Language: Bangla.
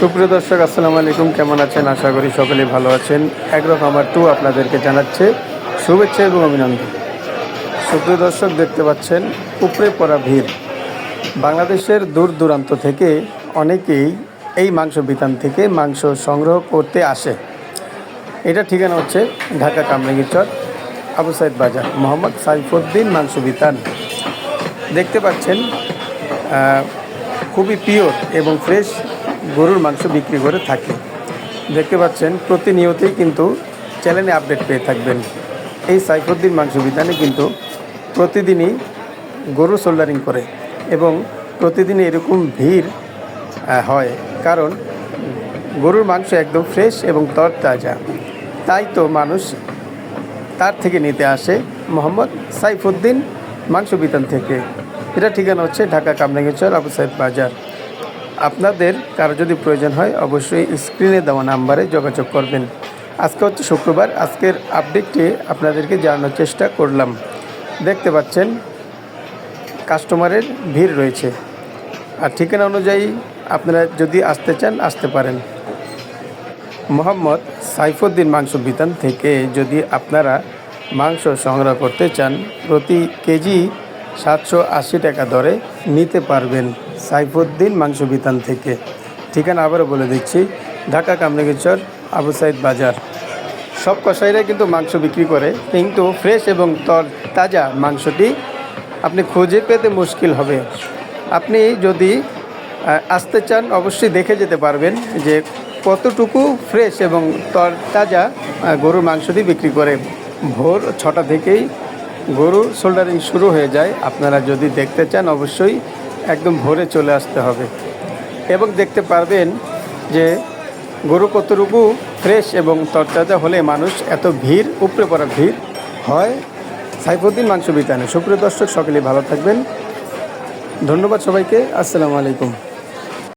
সুপ্রিয় দর্শক, আসসালামু আলাইকুম। কেমন আছেন? আশা করি সকলে ভালো আছেন। একরকম আমার টু আপনাদেরকে জানাচ্ছে শুভেচ্ছা এবং অভিনন্দন। সুপ্রিয় দর্শক, দেখতে পাচ্ছেন, উপরে পড়া ভিড়। বাংলাদেশের দূর দূরান্ত থেকে অনেকেই এই মাংস বিতান থেকে মাংস সংগ্রহ করতে আসে। এটা ঠিকানা হচ্ছে ঢাকা কামরাঙ্গীরচর আবু সাইদ বাজার, মোহাম্মদ সাইফুদ্দিন মাংস বিতান। দেখতে পাচ্ছেন খুবই পিওর এবং ফ্রেশ গরুর মাংস বিক্রি করে থাকে। দেখতে পাচ্ছেন, প্রতিনিয়তই কিন্তু চ্যানেলে আপডেট পেয়ে থাকবেন। এই সাইফুদ্দিন মাংস বিধানে কিন্তু প্রতিদিনই গরু সোল্ডারিং করে এবং প্রতিদিনই এরকম ভিড় হয়। কারণ গরুর মাংস একদম ফ্রেশ এবং তরতাজা। তাই তো মানুষ তার থেকে নিতে আসে মোহাম্মদ সাইফুদ্দিন মাংস বিতান থেকে। এটা ঠিকানা হচ্ছে ঢাকা কামরাঙ্গীরচর আবু সাইদ বাজার। আপনাদের কারও যদি প্রয়োজন হয়, অবশ্যই স্ক্রিনে দেওয়া নাম্বারে যোগাযোগ করবেন। আজকে হচ্ছে শুক্রবার, আজকের আপডেটটি আপনাদেরকে জানানোর চেষ্টা করলাম। দেখতে পাচ্ছেন কাস্টমারের ভিড় রয়েছে। আর ঠিকানা অনুযায়ী আপনারা যদি আসতে চান, আসতে পারেন। মোহাম্মদ সাইফুদ্দিন মাংস বিতান থেকে যদি আপনারা মাংস সংগ্রহ করতে চান, প্রতি কেজি সাতশো আশি টাকা দরে নিতে পারবেন। সাইফুদ্দিন মাংস বিতান থেকে। ঠিকানা আবারও বলে দিচ্ছি, ঢাকা কামরাঙ্গীরচর আবু সাইদ বাজার। সব কসাইরা কিন্তু মাংস বিক্রি করে, কিন্তু ফ্রেশ এবং তর তাজা মাংসটি আপনি খুঁজে পেতে মুশকিল হবে। আপনি যদি আসতে চান, অবশ্যই দেখে যেতে পারবেন যে কতটুকু ফ্রেশ এবং তর তাজা গরুর মাংসটি বিক্রি করে। ভোর ছটা থেকেই গরু সোল্ডারিং শুরু হয়ে যায়। আপনারা যদি দেখতে চান, অবশ্যই একদম ভোরে চলে আসতে হবে। এবং দেখতে পারবেন যে গরু কতটুকু ফ্রেশ এবং তরতাজা হলে মানুষ এত ভিড়, উপরে পড়া ভিড় হয়, সাইফুদ্দিন মাংস বিতানে। সুপ্রিয় দর্শক সকলে ভালো থাকবেন। ধন্যবাদ সবাইকে। আসসালামু আলাইকুম।